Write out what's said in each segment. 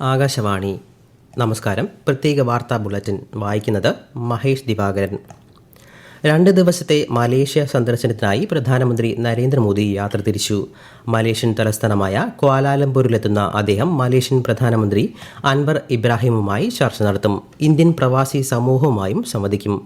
ആകാശവാണി. നമസ്കാരം. പ്രത്യേക വാർത്താ ബുള്ളറ്റിൻ വായിക്കുന്നത് മഹേഷ് ദിവാകരൻ. രണ്ട് ദിവസത്തെ മലേഷ്യ സന്ദർശനത്തിനായി പ്രധാനമന്ത്രി നരേന്ദ്രമോദി യാത്ര തിരിച്ചു. മലേഷ്യൻ തലസ്ഥാനമായ ക്വാലാലംപൂരിലെത്തുന്ന അദ്ദേഹം മലേഷ്യൻ പ്രധാനമന്ത്രി അൻവർ ഇബ്രാഹിമുമായി ചർച്ച നടത്തും. ഇന്ത്യൻ പ്രവാസി സമൂഹവുമായും സംവദിക്കും.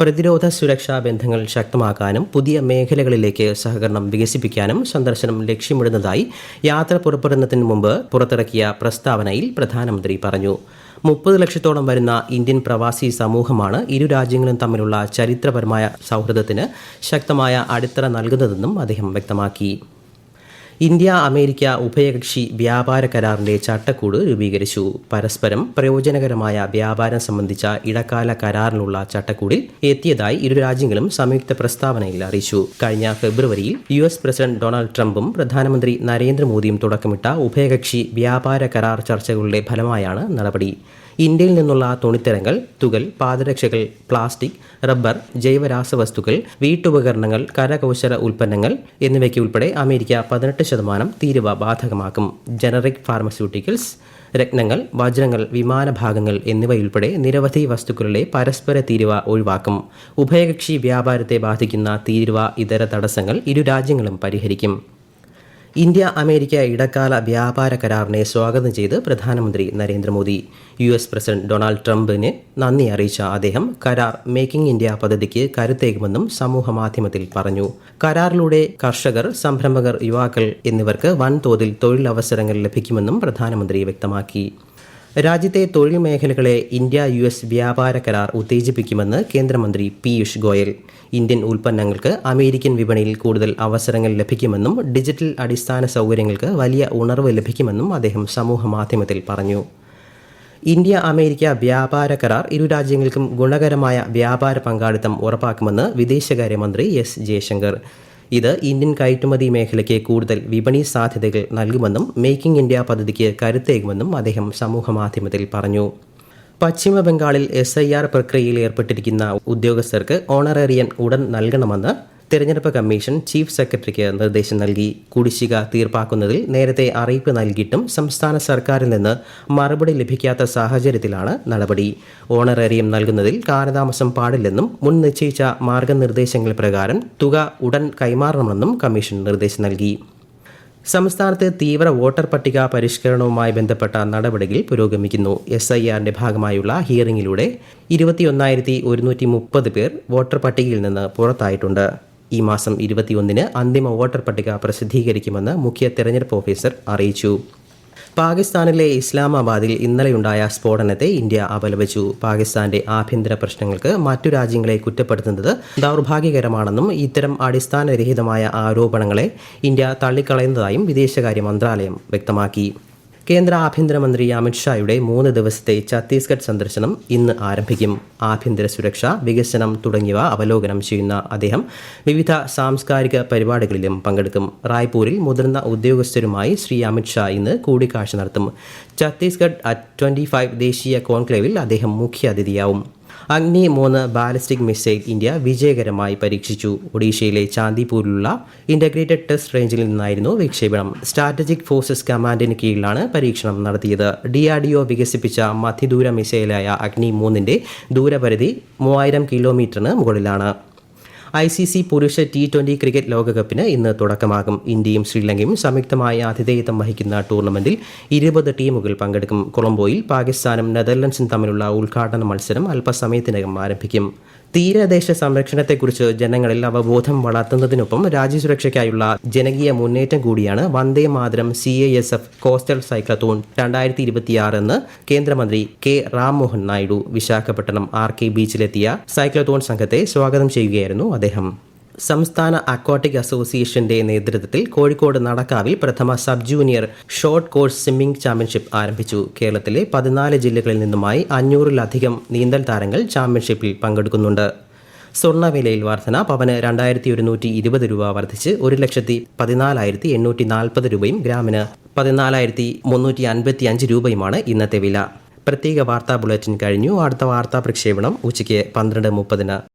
പ്രതിരോധ സുരക്ഷാ ബന്ധങ്ങൾ ശക്തമാക്കാനും പുതിയ മേഖലകളിലേക്ക് സഹകരണം വികസിപ്പിക്കാനും സന്ദർശനം ലക്ഷ്യമിടുന്നതായി യാത്ര പുറപ്പെടുന്നതിന് മുമ്പ് പുറത്തിറക്കിയ പ്രസ്താവനയിൽ പ്രധാനമന്ത്രി പറഞ്ഞു. മുപ്പത് ലക്ഷത്തോളം വരുന്ന ഇന്ത്യൻ പ്രവാസി സമൂഹമാണ് ഇരു രാജ്യങ്ങളും തമ്മിലുള്ള ചരിത്രപരമായ സൗഹൃദത്തിന് ശക്തമായ അടിത്തറ നൽകുന്നതെന്നും അദ്ദേഹം വ്യക്തമാക്കി. ഇന്ത്യ അമേരിക്ക ഉഭയകക്ഷി വ്യാപാര കരാറിന്റെ ചട്ടക്കൂട് രൂപീകരിച്ചു. പരസ്പരം പ്രയോജനകരമായ വ്യാപാരം സംബന്ധിച്ച ഇടക്കാല കരാറിനുള്ള ചട്ടക്കൂടിൽ എത്തിയതായി ഇരു രാജ്യങ്ങളും സംയുക്ത പ്രസ്താവനയിൽ അറിയിച്ചു. കഴിഞ്ഞ ഫെബ്രുവരിയിൽ യു എസ് പ്രസിഡന്റ് ഡൊണാൾഡ് ട്രംപും പ്രധാനമന്ത്രി നരേന്ദ്രമോദിയും തുടക്കമിട്ട ഉഭയകക്ഷി വ്യാപാര കരാർ ചർച്ചകളുടെ ഫലമായാണ് നടപടി. ഇന്ത്യയിൽ നിന്നുള്ള തുണിത്തരങ്ങൾ തുകൽ പാദരക്ഷകൾ പ്ലാസ്റ്റിക് റബ്ബർ ജൈവരാസവസ്തുക്കൾ വീട്ടുപകരണങ്ങൾ കരകൗശല ഉൽപ്പന്നങ്ങൾ എന്നിവയ്ക്ക് ഉൾപ്പെടെ അമേരിക്ക പതിനെട്ട് ശതമാനം തീരുവ ബാധകമാക്കും. ജനറിക് ഫാർമസ്യൂട്ടിക്കൽസ് രത്നങ്ങൾ വജ്രങ്ങൾ വിമാനഭാഗങ്ങൾ എന്നിവയുൾപ്പെടെ നിരവധി വസ്തുക്കളുടെ പരസ്പര തീരുവ ഒഴിവാക്കും. ഉഭയകക്ഷി വ്യാപാരത്തെ ബാധിക്കുന്ന തീരുവ ഇതര തടസ്സങ്ങൾ ഇരു രാജ്യങ്ങളും പരിഹരിക്കും. ഇന്ത്യ അമേരിക്ക ഇടക്കാല വ്യാപാര കരാറിനെ സ്വാഗതം ചെയ്ത് പ്രധാനമന്ത്രി Narendra Modi. U S president Donald ട്രംപിന് നന്ദി അറിയിച്ച അദ്ദേഹം കരാർ മേക്കിംഗ് ഇന്ത്യ പദ്ധതിക്ക് കരുത്തേകുമെന്നും സമൂഹ മാധ്യമത്തിൽ പറഞ്ഞു. കരാറിലൂടെ കർഷകർ സംരംഭകർ യുവാക്കൾ എന്നിവർക്ക് വൻതോതിൽ തൊഴിലവസരങ്ങൾ ലഭിക്കുമെന്നും പ്രധാനമന്ത്രി വ്യക്തമാക്കി. രാജ്യത്തെ തൊഴിൽ മേഖലകളെ ഇന്ത്യ യു എസ് വ്യാപാര കരാർ ഉത്തേജിപ്പിക്കുമെന്ന് കേന്ദ്രമന്ത്രി പീയൂഷ് ഗോയൽ. ഇന്ത്യൻ ഉൽപ്പന്നങ്ങൾക്ക് അമേരിക്കൻ വിപണിയിൽ കൂടുതൽ അവസരങ്ങൾ ലഭിക്കുമെന്നും ഡിജിറ്റൽ അടിസ്ഥാന സൗകര്യങ്ങൾക്ക് വലിയ ഉണർവ് ലഭിക്കുമെന്നും അദ്ദേഹം സമൂഹ മാധ്യമത്തിൽ പറഞ്ഞു. ഇന്ത്യ അമേരിക്ക വ്യാപാര കരാർ ഇരു രാജ്യങ്ങൾക്കും ഗുണകരമായ വ്യാപാര പങ്കാളിത്തം ഉറപ്പാക്കുമെന്ന് വിദേശകാര്യമന്ത്രി എസ് ജയശങ്കർ. ഇത് ഇന്ത്യൻ കയറ്റുമതി മേഖലയ്ക്ക് കൂടുതൽ വിപണി സാധ്യതകൾ നൽകുമെന്നും മേക്കിംഗ് ഇന്ത്യ പദ്ധതിക്ക് കരുത്തേകുമെന്നും അദ്ദേഹം സമൂഹമാധ്യമത്തിൽ പറഞ്ഞു. പശ്ചിമ ബംഗാളിൽ എസ് ഐ ആർ പ്രക്രിയയിൽ ഏർപ്പെട്ടിരിക്കുന്ന ഉദ്യോഗസ്ഥർക്ക് ഓണറേറിയൻ ഉടൻ നൽകണമെന്ന് തെരഞ്ഞെടുപ്പ് കമ്മീഷൻ ചീഫ് സെക്രട്ടറിക്ക് നിർദ്ദേശം നൽകി. കുടിശ്ശിക തീർപ്പാക്കുന്നതിൽ നേരത്തെ അറിയിപ്പ് നൽകിയിട്ടും സംസ്ഥാന സർക്കാരിൽ നിന്ന് മറുപടി ലഭിക്കാത്ത സാഹചര്യത്തിലാണ് നടപടി. ഓണറേറിയം നൽകുന്നതിൽ കാലതാമസം പാടില്ലെന്നും മുൻ നിശ്ചയിച്ച മാർഗനിർദ്ദേശങ്ങൾ പ്രകാരം തുക ഉടൻ കൈമാറണമെന്നും കമ്മീഷൻ നിർദ്ദേശം നൽകി. സംസ്ഥാനത്ത് തീവ്ര വോട്ടർ പട്ടിക പരിഷ്കരണവുമായി ബന്ധപ്പെട്ട നടപടികൾ പുരോഗമിക്കുന്നു. എസ് ഐ ആറിന്റെ ഭാഗമായുള്ള ഹിയറിംഗിലൂടെ ഇരുപത്തിയൊന്നായിരത്തി ഒരുന്നൂറ്റി മുപ്പത് പേർ വോട്ടർ പട്ടികയിൽ നിന്ന് പുറത്തായിട്ടുണ്ട്. ഈ മാസം ഇരുപത്തിയൊന്നിന് അന്തിമ വോട്ടർ പട്ടിക പ്രസിദ്ധീകരിക്കുമെന്ന് മുഖ്യ തെരഞ്ഞെടുപ്പ് ഓഫീസർ അറിയിച്ചു. പാകിസ്ഥാനിലെ ഇസ്ലാമാബാദിൽ ഇന്നലെയുണ്ടായ സ്ഫോടനത്തെ ഇന്ത്യ അപലപിച്ചു. പാകിസ്ഥാന്റെ ആഭ്യന്തര പ്രശ്നങ്ങൾക്ക് മറ്റു രാജ്യങ്ങളെ കുറ്റപ്പെടുത്തുന്നത് ദൗർഭാഗ്യകരമാണെന്നും ഇത്തരം അടിസ്ഥാനരഹിതമായ ആരോപണങ്ങളെ ഇന്ത്യ തള്ളിക്കളയുന്നതായും വിദേശകാര്യ മന്ത്രാലയം വ്യക്തമാക്കി. കേന്ദ്ര ആഭ്യന്തരമന്ത്രി അമിത്ഷായുടെ മൂന്ന് ദിവസത്തെ ഛത്തീസ്ഗഡ് സന്ദർശനം ഇന്ന് ആരംഭിക്കും. ആഭ്യന്തര സുരക്ഷ വികസനം തുടങ്ങിയവ അവലോകനം ചെയ്യുന്ന അദ്ദേഹം വിവിധ സാംസ്കാരിക പരിപാടികളിലും പങ്കെടുക്കും. റായ്പൂരിൽ മുതിർന്ന ഉദ്യോഗസ്ഥരുമായി ശ്രീ അമിത്ഷാ ഇന്ന് കൂടിക്കാഴ്ച നടത്തും. ഛത്തീസ്ഗഡ് അറ്റ് ട്വന്റി ഫൈവ് ദേശീയ കോൺക്ലേവിൽ അദ്ദേഹം മുഖ്യാതിഥിയാവും. അഗ്നി മൂന്ന് ബാലിസ്റ്റിക് മിസൈൽ ഇന്ത്യ വിജയകരമായി പരീക്ഷിച്ചു. ഒഡീഷയിലെ ചാന്ദിപൂരിലുള്ള ഇന്റഗ്രേറ്റഡ് ടെസ്റ്റ് റേഞ്ചിൽ നിന്നായിരുന്നു വിക്ഷേപണം. സ്ട്രാറ്റജിക് ഫോഴ്സസ് കമാൻഡിന് കീഴിലാണ് പരീക്ഷണം നടത്തിയത്. ഡി വികസിപ്പിച്ച മധ്യദൂര മിസൈലായ അഗ്നി മൂന്നിന്റെ ദൂരപരിധി മൂവായിരം കിലോമീറ്ററിന് മുകളിലാണ്. ഐ സി സി പുരുഷ ടി ട്വന്റി ക്രിക്കറ്റ് ലോകകപ്പിന് ഇന്ന് തുടക്കമാകും. ഇന്ത്യയും ശ്രീലങ്കയും സംയുക്തമായ ആതിഥേയത്വം വഹിക്കുന്ന ടൂർണമെന്റിൽ ഇരുപത് ടീമുകൾ പങ്കെടുക്കും. കൊളംബോയിൽ പാകിസ്ഥാനും നെതർലൻഡ്സും തമ്മിലുള്ള ഉദ്ഘാടന മത്സരം അല്പസമയത്തിനകം ആരംഭിക്കും. തീരദേശ സംരക്ഷണത്തെക്കുറിച്ച് ജനങ്ങളിൽ അവബോധം വളർത്തുന്നതിനൊപ്പം രാജ്യസുരക്ഷയ്ക്കായുള്ള ജനകീയ മുന്നേറ്റം കൂടിയാണ് Vande Mataram C A S F coastal cyclothon രണ്ടായിരത്തി ഇരുപത്തിയാറ് എന്ന് കേന്ദ്രമന്ത്രി K Rammohan Naidu Visakhapatnam R K ബീച്ചിലെത്തിയ cyclothon സംഘത്തെ സ്വാഗതം ചെയ്യുകയായിരുന്നു അദ്ദേഹം. സംസ്ഥാന അക്വാട്ടിക് അസോസിയേഷന്റെ നേതൃത്വത്തിൽ കോഴിക്കോട് നടക്കാവിൽ പ്രഥമ sub junior short course swimming championship ആരംഭിച്ചു. കേരളത്തിലെ പതിനാല് ജില്ലകളിൽ നിന്നുമായി അഞ്ഞൂറിലധികം നീന്തൽ താരങ്ങൾ ചാമ്പ്യൻഷിപ്പിൽ പങ്കെടുക്കുന്നുണ്ട്. സ്വർണവിലയിൽ വർധന പവന് രണ്ടായിരത്തി ഒരുന്നൂറ്റി ഇരുപത് രൂപ വർദ്ധിച്ച് ഒരു ലക്ഷത്തി പതിനാലായിരത്തി എണ്ണൂറ്റി നാൽപ്പത് രൂപയും ഗ്രാമിന് പതിനാലായിരത്തി മുന്നൂറ്റി അൻപത്തി അഞ്ച് രൂപയുമാണ് ഇന്നത്തെ വില. പ്രത്യേക വാർത്താ ബുള്ളറ്റിൻ കഴിഞ്ഞു. അടുത്ത വാർത്താ പ്രക്ഷേപണം ഉച്ചയ്ക്ക് പന്ത്രണ്ട് മുപ്പതിന്.